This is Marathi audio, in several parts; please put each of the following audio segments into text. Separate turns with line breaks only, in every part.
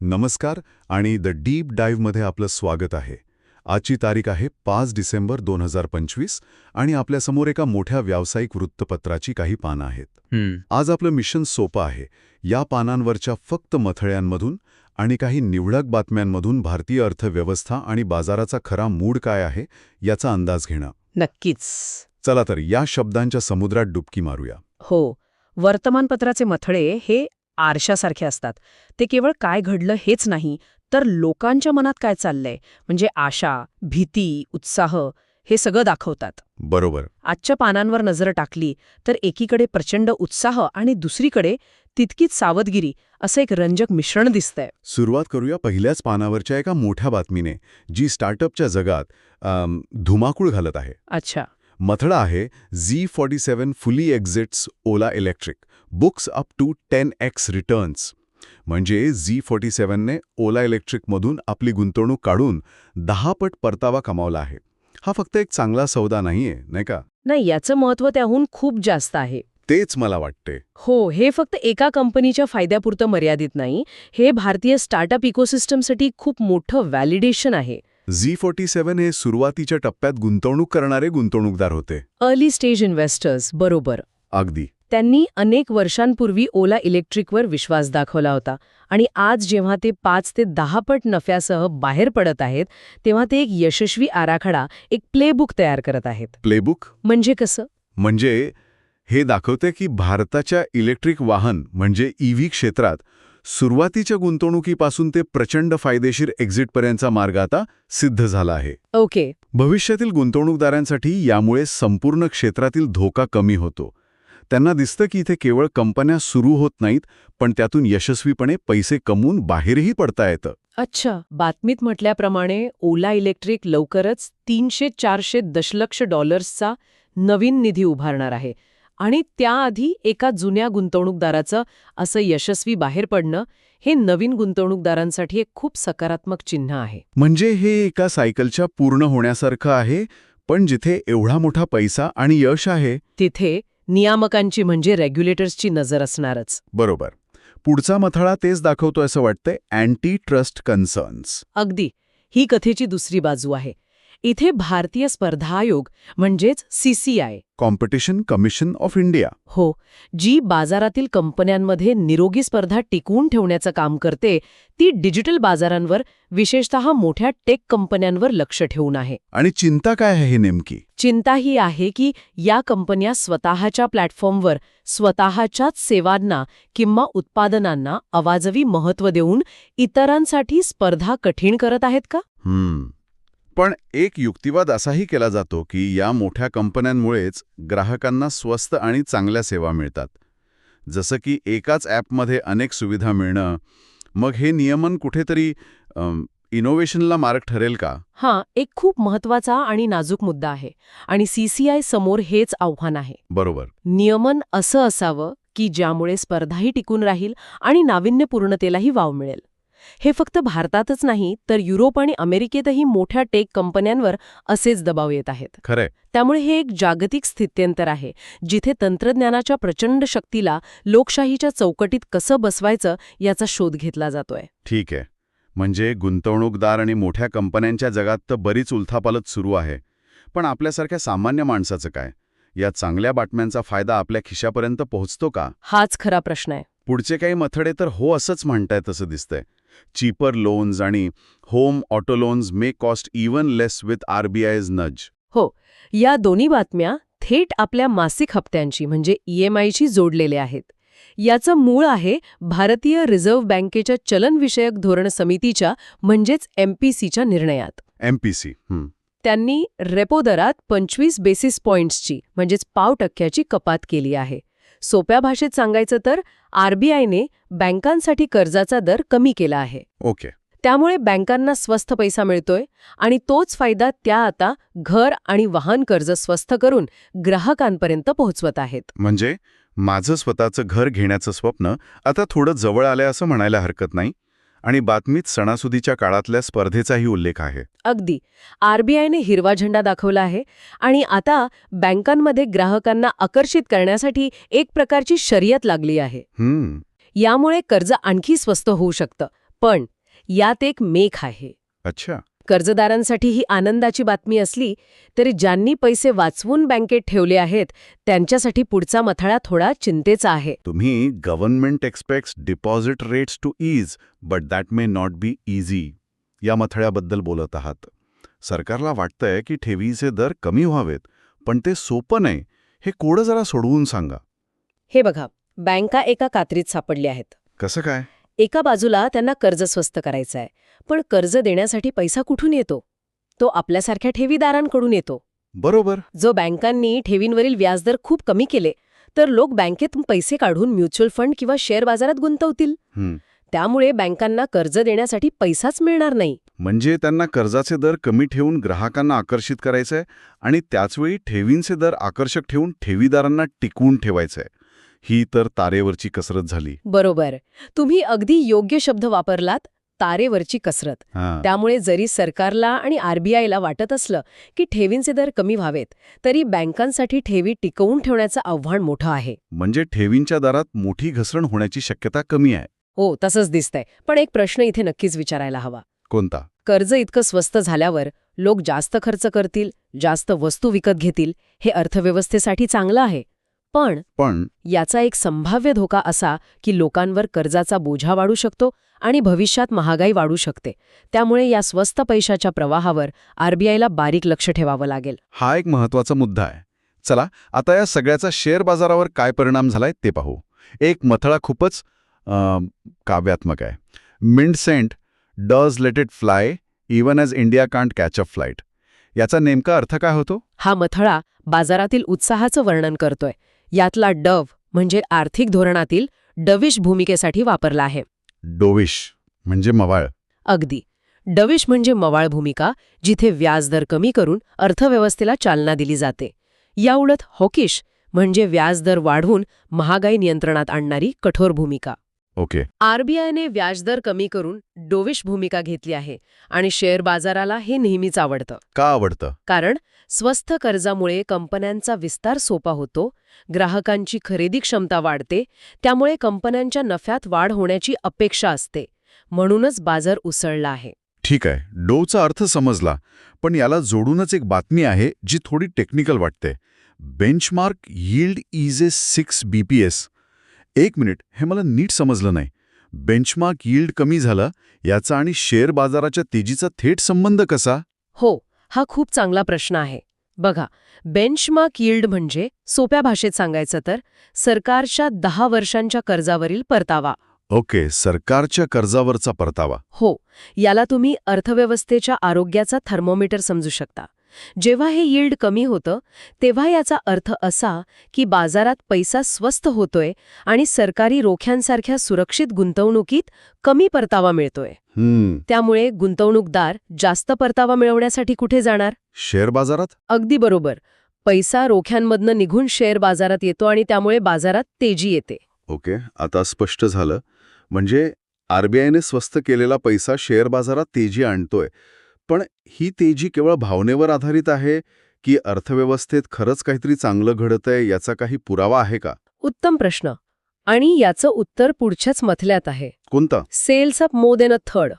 नमस्कार आणि द डीप डाईव्हमध्ये आपलं स्वागत आहे. आजची तारीख आहे पाच डिसेंबर दोन हजार पंचवीस आणि आपल्यासमोर एका मोठ्या व्यावसायिक वृत्तपत्राची काही पानं आहेत. आज आपलं मिशन सोपं आहे. या पानांवरच्या फक्त मथळ्यांमधून आणि काही निवडक बातम्यांमधून भारतीय अर्थव्यवस्था आणि बाजाराचा खरा मूड काय आहे याचा अंदाज घेणं.
नक्कीच.
चला तर या शब्दांच्या समुद्रात डुबकी मारूया.
हो. वर्तमानपत्राचे मथळे हे आरशासारखे असतात. ते केवळ काय घडलं हेच नाही तर लोकांच्या मनात काय चाललंय? म्हणजे आशा भीती उत्साह हे सगळं दाखवतात.
बरोबर.
आजच्या पानांवर नजर टाकली तर एकीकडे प्रचंड उत्साह आणि दुसरीकडे तितकीच सावधगिरी असं एक रंजक मिश्रण दिसतंय.
सुरुवात करूया पहिल्याच पानावरच्या एका मोठ्या बातमीने जी स्टार्टअपच्या जगात अम, धुमाकूळ घालत आहे.
अच्छा.
मथळा आहे Z forty seven fully exits Ola electric. Books up to ten X returns. म्हणजे झी फॉर्टी सेवनने ओला इलेक्ट्रिकमधून आपली गुंतवणूक काढून दहा पट परतावा कमावला आहे. हा फक्त एक चांगला सौदा नाहीये नाही का?
नाही याचं महत्त्व त्याहून खूप जास्त आहे.
तेच मला वाटते.
हो हे फक्त एका कंपनीच्या फायद्यापुरतं मर्यादित नाही. हे भारतीय स्टार्टअप इकोसिस्टमसाठी खूप मोठं व्हॅलिडेशन आहे.
झी फॉर्टी सेवन हे सुरुवातीच्या टप्प्यात गुंतवणूक करणारे गुंतवणूकदार होते.
अर्ली स्टेज इन्व्हेस्टर्स बरोबर.
अगदी.
त्यांनी अनेक वर्षांपूर्वी ओला इलेक्ट्रिकवर विश्वास दाखवला होता आणि आज जेव्हा ते पाच ते दहा पट नफ्यासह बाहेर पडत आहेत तेव्हा ते एक यशस्वी आराखडा एक प्लेबुक तयार करत आहेत.
प्लेबुक
म्हणजे कसं?
म्हणजे हे दाखवते की भारताच्या इलेक्ट्रिक वाहन म्हणजे ईव्ही क्षेत्रात सुरुवातीच्या गुंतवणुकीपासून ते प्रचंड फायदेशीर एक्झिटपर्यंतचा मार्ग आता सिद्ध झाला आहे.
ओके.
भविष्यातील गुंतवणूकदारांसाठी यामुळे संपूर्ण क्षेत्रातील धोका कमी होतो. त्यांना दिसतं की इथे केवळ कंपन्या सुरू होत नाहीत पण त्यातून यशस्वीपणे पैसे कमवून बाहेरही पडता येतं.
अच्छा. बातमीत म्हटल्याप्रमाणे ओला इलेक्ट्रिक लवकरच तीनशे चारशे दशलक्ष डॉलर्सचा नवीन निधी उभारणार आहे. आणि त्याआधी एका जुन्या गुंतवणूकदाराचं असं यशस्वी बाहेर पडणं हे नवीन गुंतवणूकदारांसाठी एक खूप सकारात्मक चिन्ह आहे.
म्हणजे हे एका सायकलच्या पूर्ण होण्यासारखं आहे पण जिथे एवढा मोठा पैसा आणि यश आहे.
तिथे नियामकांची म्हणजे रेग्युलेटर्सची नजर असणारच.
बरोबर. पुढचा मथळा तेच दाखवतो असं वाटतंय अँटी ट्रस्ट कन्सर्न्स.
अगदी. ही कथेची दुसरी बाजू आहे. इथे भारतीय स्पर्धा आयोग म्हणजेच CCI
competition commission of India
हो जी बाजारातील कंपन्यांमध्ये निरोगी स्पर्धा टिकवून ठेवण्याचं काम करते ती डिजिटल बाजारांवर विशेषतः मोठ्या टेक कंपन्यांवर लक्ष ठेवून आहे.
आणि चिंता काय आहे हे नेमकी?
चिंता ही आहे की या कंपन्या स्वतःच्या प्लॅटफॉर्मवर स्वतःच्याच सेवांना किंवा उत्पादनांना अवाजवी महत्त्व देऊन इतरांसाठी स्पर्धा कठीण करत आहेत का?
पण एक युक्तिवाद असाही केला जातो की या मोठ्या कंपन्यांमुळेच ग्राहकांना स्वस्त आणि चांगल्या सेवा मिळतात. जसं की एकाच ॲपमध्ये अनेक सुविधा मिळणं मग हे नियमन कुठेतरी इनोव्हेशनला मार्ग ठरेल का?
हा एक खूप महत्त्वाचा आणि नाजूक मुद्दा आहे आणि सीसीआय समोर हेच आव्हान आहे.
बरोबर.
नियमन असं असावं की ज्यामुळे स्पर्धाही टिकून राहील आणि नाविन्यपूर्णतेलाही वाव मिळेल. हे फक्त भारतातच नाही तर युरोप आणि अमेरिकेतही मोठ्या टेक कंपन्यांवर असेच दबाव येत आहेत.
खरंय.
त्यामुळे हे एक जागतिक स्थित्यंतर आहे जिथे तंत्रज्ञानाच्या प्रचंड शक्तीला लोकशाहीच्या चौकटीत कसं बसवायचं याचा शोध घेतला जातोय.
ठीक आहे. म्हणजे गुंतवणूकदार आणि मोठ्या कंपन्यांच्या जगात तर बरीच उलथापालत सुरू आहे. पण आपल्यासारख्या सामान्य माणसाचं काय? या चांगल्या बातम्यांचा फायदा आपल्या खिशापर्यंत पोहोचतो का?
हाच खरा प्रश्न आहे.
पुढचे काही मथडे तर हो असंच म्हणतायत असं दिसतंय. चीपर लोन्स आणि home auto loans may cost even less with RBI's nudge
हो या दोन्ही बातम्या थेट आपल्या मासिक हप्त्यांची म्हणजे ईएमआयशी जोडलेल्या आहेत. याचं मूळ आहे भारतीय रिझर्व्ह बँकेच्या चलनविषयक धोरण समितीच्या म्हणजेच एमपीसीच्या निर्णयात.
एमपीसी
त्यांनी रेपो दरात पंचवीस बेसिस पॉइंट्सची म्हणजेच पाव टक्क्याची कपात केली आहे. सोप्या भाषेत सांगायचं तर आरबीआयने बँकांसाठी कर्जाचा दर कमी केला आहे.
ओके.
त्यामुळे बँकांना स्वस्त पैसा मिळतोय आणि तोच फायदा त्या आता घर आणि वाहन कर्ज स्वस्त करून ग्राहकांपर्यंत पोहोचवत आहेत.
म्हणजे माझं स्वतःचं घर घेण्याचं स्वप्न आता थोडं जवळ आलंय असं म्हणायला हरकत नाही? आणि बातमीत सणासुदीच्या काळातल्या स्पर्धेचाही उल्लेख आहे.
अगदी. आरबीआयने हिरवा झेंडा दाखवला आहे आणि आता बँकांमध्ये ग्राहकांना आकर्षित करण्यासाठी एक प्रकारची शर्यत लागली आहे. यामुळे कर्ज आणखी स्वस्त होऊ शकतं. पण यात एक मेख आहे.
अच्छा.
कर्जदारांसाठी ही आनंदाची बातमी असली तरी ज्यांनी पैसे वाचवून बँकेत ठेवले आहेत त्यांच्यासाठी पुढचा मथळा थोडा चिंतेचा आहे.
तुम्ही government expects deposit rates to ease but that may not be easy या मथळ्याबद्दल बोलत आहात. सरकारला वाटतंय की ठेवीचे दर कमी व्हावेत पण ते सोपं नाही हे कोडं जरा सोडवून सांगा.
हे बघा बँका एका कात्रीत सापडल्या आहेत.
कसं काय?
एका बाजूला त्यांना कर्ज स्वस्त करायचं आहे पण कर्ज देण्यासाठी पैसा कुठून येतो? तो आपल्यासारख्या ठेवीदारांकडून येतो.
बरोबर.
जो बँकांनी ठेवींवरील व्याजदर खूप कमी केले तर लोक बँकेतून पैसे काढून म्युच्युअल फंड किंवा शेअर बाजारात गुंतवतील. त्यामुळे बँकांना कर्ज देण्यासाठी पैसाच मिळणार नाही.
म्हणजे त्यांना कर्जाचे दर कमी ठेवून ग्राहकांना आकर्षित करायचंय आणि त्याचवेळी ठेवींचे दर आकर्षक ठेवून ठेवीदारांना टिकवून ठेवायचंय. ही तर तारेवरची कसरत झाली.
बरोबर. तुम्ही अगदी योग्य शब्द वापरलात. तारेवरची कसरत. त्यामुळे जरी सरकारला आणि आरबीआयला वाटत असलं की ठेवींचे दर कमी व्हावेत तरी बँकांसाठी ठेवी टिकवून ठेवण्याचं आव्हान मोठं आहे.
म्हणजे ठेवींच्या दरात मोठी घसरण होण्याची शक्यता कमी आहे.
हो तसंच दिसतंय. पण एक प्रश्न इथे नक्कीच विचारायला हवा.
कोणता?
कर्ज इतकं स्वस्त झाल्यावर लोक जास्त खर्च करतील जास्त वस्तू विकत घेतील हे अर्थव्यवस्थेसाठी चांगलं आहे? पण
पण
याचा एक संभाव्य धोका असा की लोकांवर कर्जाचा बोझा वाढू शकतो आणि भविष्यात महागाई वाढू शकते. त्यामुळे या स्वस्त पैशाच्या प्रवाहावर आरबीआयला बारीक लक्ष ठेवावं लागेल.
हा एक महत्त्वाचा मुद्दा आहे. चला आता या सगळ्याचा शेअर बाजारावर काय परिणाम झालाय ते पाहू. एक मथळा खूपच काव्यात्मक आहे. Mint sent does let it fly even as India can't catch a flight. याचा नेमका अर्थ काय होतो?
हा मथळा बाजारातील उत्साहाचं वर्णन करतोय. यातला डव म्हणजे आर्थिक धोरणातील डविश भूमिकेसाठी वापरला आहे.
डोविश म्हणजे मवाळ.
अगदी. डविश म्हणजे मवाळ भूमिका जिथे व्याजदर कमी करून अर्थव्यवस्थेला चालना दिली जाते. याउलट हॉकिश म्हणजे व्याजदर वाढवून महागाई नियंत्रणात आणणारी कठोर भूमिका.
ओके.
आरबीआयने व्याजदर कमी करून डोविश भूमिका घेतली आहे आणि शेअर बाजाराला हे नेहमीच आवडतं.
का आवडतं?
कारण स्वस्त कर्जामुळे कंपन्यांचा विस्तार सोपा होतो ग्राहकांची खरेदी क्षमता वाढते त्यामुळे कंपन्यांच्या नफ्यात वाढ होण्याची अपेक्षा असते. म्हणूनच बाजार उसळला आहे.
ठीक आहे. डोचा अर्थ समजला पण याला जोडूनच एक बातमी आहे जी थोडी टेक्निकल वाटते. Benchmark yield is a six B P S. एक मिनिट हे मला नीट समजलं नाही. बेंचमार्क यील्ड कमी झाला याचा आणि शेअर बाजाराच्या तेजीचा थेट संबंध कसा?
हो हा खूप चांगला प्रश्न आहे. बघा बेंचमार्क यील्ड म्हणजे सोप्या भाषेत सांगायचं तर सरकारच्या दहा वर्षांच्या कर्जावरील परतावा.
ओके सरकारच्या कर्जावरचा परतावा.
हो याला तुम्ही अर्थव्यवस्थेच्या आरोग्याचा थर्मोमीटर समजू शकता. जेव्हा हे यील्ड कमी होतं तेव्हा याचा अर्थ असा की बाजारात पैसा स्वस्त होतोय आणि सरकारी रोख्यांसारख्या सुरक्षित गुंतवणुकीत कमी परतावा मिळतोय. त्यामुळे गुंतवणूकदार जास्त परतावा मिळवण्यासाठी कुठे जाणार?
शेअर बाजारात?
अगदी बरोबर. पैसा रोख्यांमधनं निघून शेअर बाजारात येतो आणि त्यामुळे बाजारात तेजी येते.
ओके आता स्पष्ट झालं. म्हणजे आरबीआयने स्वस्त केलेला पैसा शेअर बाजारात तेजी आणतोय. पण ही तेजी केवळ भावनेवर आधारित आहे की अर्थव्यवस्थेत खरंच काहीतरी चांगलं घडतंय याचा काही पुरावा आहे का?
उत्तम प्रश्न. आणि याचं उत्तर पुढच्याच मथल्यात आहे.
कोणता?
Sales up more than a third.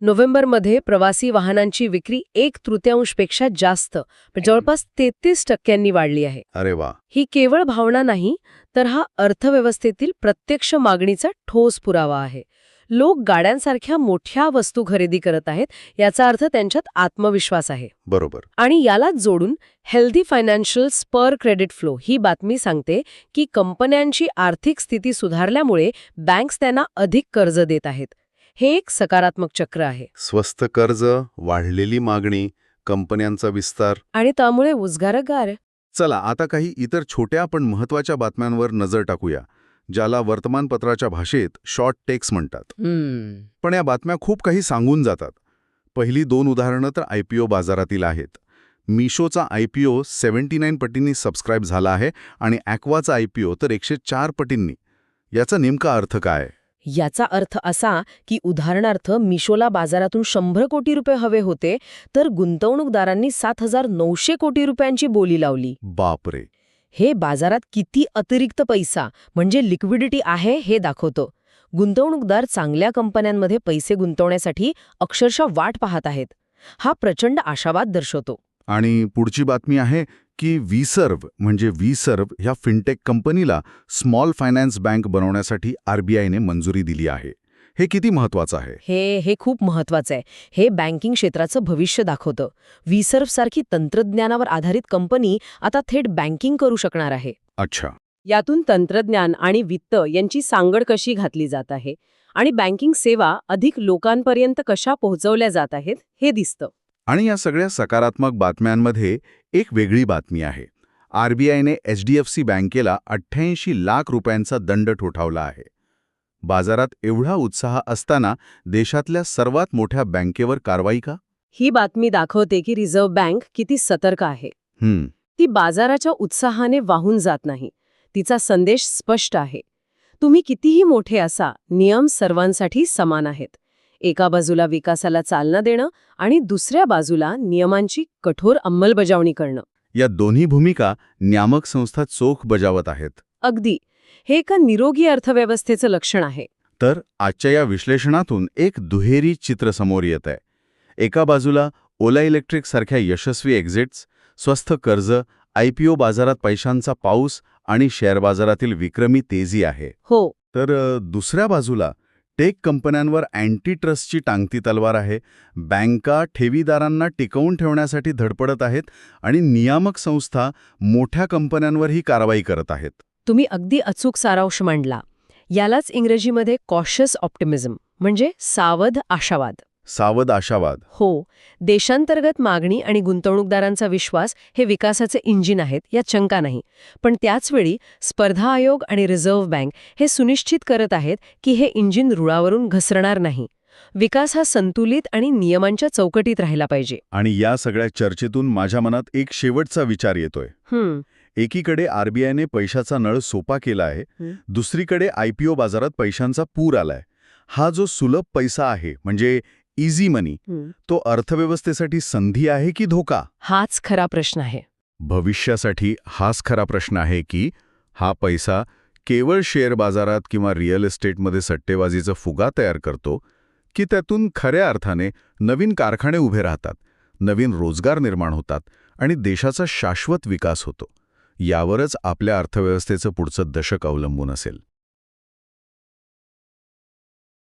नोव्हेंबरमध्ये प्रवासी वाहनांची विक्री एक तृतीयांशपेक्षा जास्त जवळपास तेहतीस टक्क्यांनी वाढली आहे.
अरे वा.
ही केवळ भावना नाही तर हा अर्थव्यवस्थेतील प्रत्यक्ष मागणीचा ठोस पुरावा आहे. लोक गाड्यांसारख्या मोठ्या वस्तू खरेदी करत आहेत याचा अर्थ त्यांच्यात आत्मविश्वास आहे.
बरोबर.
आणि यालाच जोडून healthy financials spur credit flow ही बातमी सांगते की कंपन्यांची आर्थिक स्थिती सुधारल्यामुळे बँक्स त्यांना अधिक कर्ज देत आहेत. हे एक सकारात्मक चक्र आहे.
स्वस्त कर्ज वाढलेली मागणी कंपन्यांचा विस्तार.
आणि त्यामुळे उद्गारगार
चला आता काही इतर छोट्या पण महत्त्वाच्या बातम्यांवर नजर टाकूया. ज्याला वर्तमानपत्राच्या भाषेत शॉर्ट टेक्स म्हणतात. पण या बातम्या खूप काही सांगून जातात. पहिली दोन उदाहरणं तर आय पी ओ बाजारातील आहेत. मिशोचा I P O seventy nine पटींनी सबस्क्राईब झाला आहे आणि ॲक्वाचा आय पी ओ तर एकशे चार पटींनी. याचा नेमका अर्थ काय?
याचा अर्थ असा की उदाहरणार्थ मिशोला बाजारातून शंभर कोटी रुपये हवे होते तर गुंतवणूकदारांनी सात हजार नऊशे कोटी रुपयांची बोली लावली.
बापरे!
हे बाजारात किती अतिरिक्त पैसा म्हणजे लिक्विडिटी आहे हे दाखवतो. गुंतवणूकदार चांगल्या कंपन्यांमध्ये पैसे गुंतवण्यासाठी अक्षरशः वाट पाहत आहेत. हा प्रचंड आशावाद दर्शवतो.
आणि पुढची बातमी आहे की व्हीसर्व म्हणजे व्हीसर्व ह्या फिनटेक कंपनीला स्मॉल फायनान्स बँक बनवण्यासाठी आरबीआयने मंजुरी दिली आहे. हे किती महत्वाचं आहे?
हे हे खूप महत्वाचं आहे. हे बँकिंग क्षेत्राचं भविष्य दाखवतं. विसर्व सारखी तंत्रज्ञानावर आधारित कंपनी आता थेट बँकिंग करू शकणार आहे.
अच्छा.
यातून तंत्रज्ञान आणि वित्त यांची सांगड कशी घातली जात आहे आणि बँकिंग सेवा अधिक लोकांपर्यंत कशा पोहोचवल्या जात आहेत हे दिसतं.
आणि या सगळ्या सकारात्मक बातम्यांमध्ये एक वेगळी बातमी आहे. आरबीआयने एचडीएफसी बँकेला अठ्ठ्याऐंशी लाख रुपयांचा दंड ठोठावला आहे. बाजारात एवढा उत्साह असताना देशातल्या सर्वात मोठ्या बँकेवर कारवाई का?
ही बातमी दाखवते की रिझर्व्ह बँक किती सतर्क आहे.
हम्म.
ती बाजाराच्या उत्साहाने वाहून जात नाही. तिचा संदेश स्पष्ट आहे. तुम्ही कितीही मोठे असा नियम सर्वांसाठी समान आहेत. एका बाजूला विकासाला चालना देणं आणि दुसऱ्या बाजूला नियमांची कठोर अंमलबजावणी करणं.
या दोन्ही भूमिका नियामक संस्था चोख बजावत आहेत.
अगदी. हे एका निरोगी अर्थव्यवस्थेचं लक्षण आहे.
तर आजच्या या विश्लेषणातून एक दुहेरी चित्र समोर येत आहे. एका बाजूला ओला इलेक्ट्रिक सारख्या यशस्वी एक्झिट्स स्वस्त कर्ज आयपीओ बाजारात पैशांचा पाऊस आणि शेअर बाजारातील विक्रमी तेजी आहे.
हो.
तर दुसऱ्या बाजूला टेक कंपन्यांवर अँटी ट्रस्टची टांगती तलवार आहे. बँका ठेवीदारांना टिकवून ठेवण्यासाठी धडपडत आहेत आणि नियामक संस्था मोठ्या कंपन्यांवरही कारवाई करत आहेत.
तुम्ही अगदी अचूक सारांश मांडला. यालाच इंग्रजीमध्ये कॉशियस ऑप्टिमिझम म्हणजे सावध आशावाद.
सावध आशावाद.
हो देशांतर्गत मागणी आणि गुंतवणूकदारांचा विश्वास हे विकासाचे इंजिन आहेत यात शंका नाही. पण त्याचवेळी स्पर्धा आयोग आणि रिझर्व्ह बँक हे सुनिश्चित करत आहेत की हे इंजिन रुळावरून घसरणार नाही. विकास हा संतुलित आणि नियमांच्या चौकटीत राहिला पाहिजे.
आणि या सगळ्या चर्चेतून माझ्या मनात एक शेवटचा विचार येतोय. एकीकडे आरबीआयने पैशाचा नळ सोपा केला आहे. दुसरीकडे आयपीओ बाजारात पैशांचा पूर आलाय हा जो सुलभ पैसा आहे म्हणजे इझी मनी. तो अर्थव्यवस्थेसाठी संधी आहे की धोका
हाच खरा प्रश्न आहे
भविष्यासाठी हाच खरा प्रश्न आहे की हा पैसा केवळ शेअर बाजारात किंवा रिअल एस्टेटमध्ये सट्टेबाजीचा फुगा तयार करतो की त्यातून खऱ्या अर्थाने नवीन कारखाने उभे राहतात नवीन रोजगार निर्माण होतात आणि देशाचा शाश्वत विकास होतो यावरच आपल्या अर्थव्यवस्थेचं पुढचं दशक अवलंबून असेल.